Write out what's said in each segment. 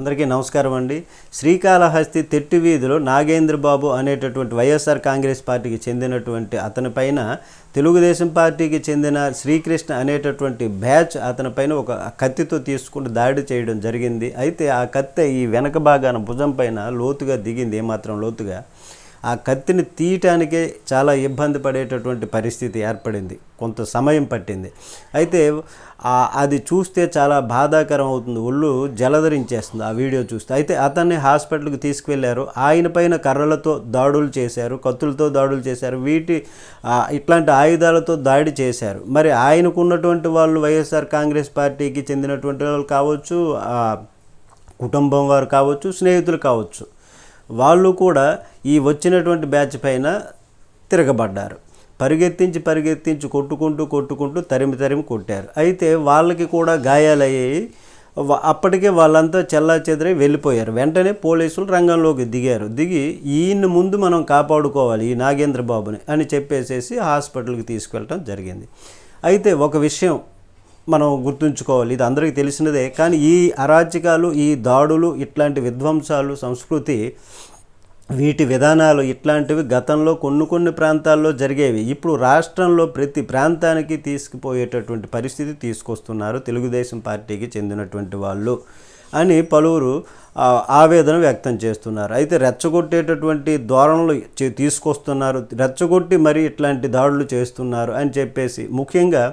అందరికీ నమస్కారం అండి. శ్రీకాళహస్తి తెట్టు వీధిలో నాగేంద్ర బాబు అనేటటువంటి వైఎస్ఆర్ కాంగ్రెస్ పార్టీకి చెందినటువంటి అతని పైన తెలుగుదేశం పార్టీకి చెందిన శ్రీకృష్ణ అనేటటువంటి బ్యాచ్ అతని పైన ఒక కత్తితో తీసుకుంటూ దాడి చేయడం జరిగింది. అయితే ఆ కత్తి ఈ వెనక భాగాన భుజం పైన లోతుగా దిగింది. ఏమాత్రం లోతుగా ఆ కత్తిని తీయటానికే చాలా ఇబ్బంది పడేటటువంటి పరిస్థితి ఏర్పడింది. కొంత సమయం పట్టింది. అయితే అది చూస్తే చాలా బాధాకరం అవుతుంది. ఒళ్ళు జలధరించేస్తుంది ఆ వీడియో చూస్తే. అయితే అతన్ని హాస్పిటల్కి తీసుకువెళ్ళారు ఆయన పైన కర్రలతో దాడులు చేశారు కత్తులతో దాడులు చేశారు. వీటి ఇట్లాంటి ఆయుధాలతో దాడి చేశారు. మరి ఆయనకు ఉన్నటువంటి వాళ్ళు వైఎస్ఆర్ కాంగ్రెస్ పార్టీకి చెందినటువంటి వాళ్ళు కావచ్చు కుటుంబం వారు కావచ్చు స్నేహితులు కావచ్చు వాళ్ళు కూడా ఈ వచ్చినటువంటి బ్యాచ్ పైన తిరగబడ్డారు. పరిగెత్తించి పరిగెత్తించి కొట్టుకుంటూ కొట్టుకుంటూ తరిమి తరిమి కొట్టారు. అయితే వాళ్ళకి కూడా గాయాలయ్యాయి అప్పటికే వాళ్ళంతా చెల్లా చెదరై వెళ్ళిపోయారు. వెంటనే పోలీసులు రంగంలోకి దిగారు. దిగి ఈయన్ని ముందు మనం కాపాడుకోవాలి ఈ నాగేంద్ర బాబుని అని చెప్పేసేసి హాస్పిటల్కి తీసుకెళ్ళటం జరిగింది. అయితే ఒక విషయం మనం గుర్తుంచుకోవాలి. ఇది అందరికీ తెలిసినదే. కానీ ఈ అరాచకాలు ఈ దాడులు ఇట్లాంటి విధ్వంసాలు సంస్కృతి వీటి విధానాలు ఇట్లాంటివి గతంలో కొన్ని కొన్ని ప్రాంతాల్లో జరిగేవి. ఇప్పుడు రాష్ట్రంలో ప్రతి ప్రాంతానికి తీసుకుపోయేటటువంటి పరిస్థితి తీసుకొస్తున్నారు. తెలుగుదేశం పార్టీకి చెందినటువంటి వాళ్ళు అని పలువురు ఆవేదన వ్యక్తం చేస్తున్నారు. అయితే రెచ్చగొట్టేటటువంటి ధోరణులు తీసుకొస్తున్నారు. రెచ్చగొట్టి మరి ఇట్లాంటి దాడులు చేస్తున్నారు అని చెప్పేసి ముఖ్యంగా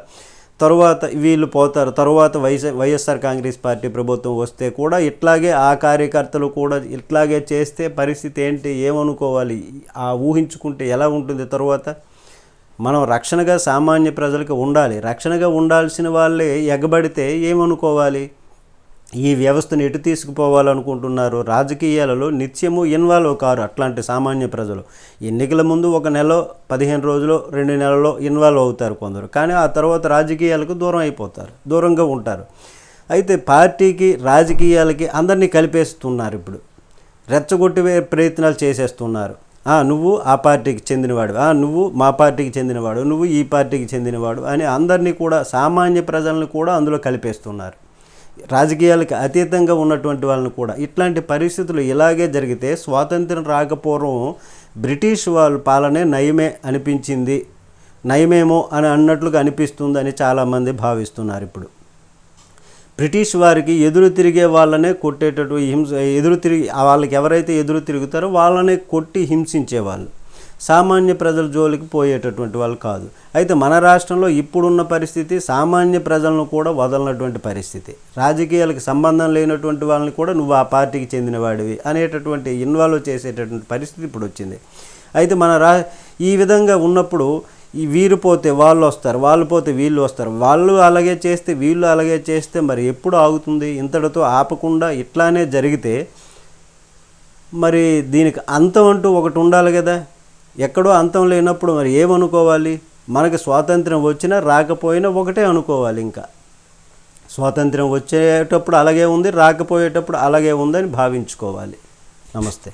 తరువాత వీళ్ళు పోతారు. తరువాత వైఎస్ వైఎస్ఆర్ కాంగ్రెస్ పార్టీ ప్రభుత్వం వస్తే కూడా ఇట్లాగే ఆ కార్యకర్తలు కూడా ఇట్లాగే చేస్తే పరిస్థితి ఏంటి ఏమనుకోవాలి ఆ ఊహించుకుంటే ఎలా ఉంటుంది? తరువాత మనం రక్షణగా సామాన్య ప్రజలకు ఉండాలి. రక్షణగా ఉండాల్సిన వాళ్ళే ఎగబడితే ఏమనుకోవాలి? ఈ వ్యవస్థను ఎటు తీసుకుపోవాలనుకుంటున్నారు? రాజకీయాలలో నిత్యము ఇన్వాల్వ్ కారు అట్లాంటి సామాన్య ప్రజలు. ఎన్నికల ముందు ఒక నెల పదిహేను రోజులు రెండు నెలల్లో ఇన్వాల్వ్ అవుతారు కొందరు. కానీ ఆ తర్వాత రాజకీయాలకు దూరం అయిపోతారు దూరంగా ఉంటారు. అయితే పార్టీకి రాజకీయాలకి అందరినీ కలిపేస్తున్నారు ఇప్పుడు. రెచ్చగొట్టి ప్రయత్నాలు చేసేస్తున్నారు. నువ్వు ఆ పార్టీకి చెందినవాడు ఆ, నువ్వు మా పార్టీకి చెందినవాడు నువ్వు ఈ పార్టీకి చెందినవాడు అని అందరినీ కూడా సామాన్య ప్రజలను కూడా అందులో కలిపేస్తున్నారు. రాజకీయాలకు అతీతంగా ఉన్నటువంటి వాళ్ళని కూడా. ఇట్లాంటి పరిస్థితులు ఇలాగే జరిగితే స్వాతంత్రం రాకపోవడం బ్రిటిష్ వాళ్ళ పాలనే నయమే అనిపించింది. నయమేమో అని అన్నట్లుగా అనిపిస్తుందని చాలామంది భావిస్తున్నారు ఇప్పుడు. బ్రిటిష్ వారికి ఎదురు తిరిగే వాళ్ళనే కొట్టేటట్టు హింస ఎదురు తిరిగి వాళ్ళకి ఎవరైతే ఎదురు తిరుగుతారో వాళ్ళనే కొట్టి హింసించేవాళ్ళు. సామాన్య ప్రజల జోలికి పోయేటటువంటి వాళ్ళు కాదు. అయితే మన రాష్ట్రంలో ఇప్పుడున్న పరిస్థితి సామాన్య ప్రజలను కూడా వదలనటువంటి పరిస్థితి. రాజకీయాలకు సంబంధం లేనటువంటి వాళ్ళని కూడా నువ్వు ఆ పార్టీకి చెందినవాడివి అనేటటువంటి ఇన్వాల్వ్ చేసేటటువంటి పరిస్థితి ఇప్పుడు వచ్చింది. అయితే మన రా ఈ విధంగా ఉన్నప్పుడు ఈ వీరు పోతే వాళ్ళు వస్తారు వాళ్ళు పోతే వీళ్ళు వస్తారు. వాళ్ళు అలాగే చేస్తే వీళ్ళు అలాగే చేస్తే మరి ఎప్పుడు ఆగుతుంది? ఇంతటితో ఆపకుండా ఇట్లానే జరిగితే మరి దీనికి అంతం అంటూ ఒకటి ఉండాలి కదా? ఎక్కడో అంతం లేనప్పుడు మరి ఏమనుకోవాలి? మనకి స్వాతంత్రం వచ్చినా రాకపోయినా ఒకటే అనుకోవాలి ఇంకా. స్వాతంత్రం వచ్చేటప్పుడు అలాగే ఉంది రాకపోయేటప్పుడు అలాగే ఉందని భావించుకోవాలి. నమస్తే.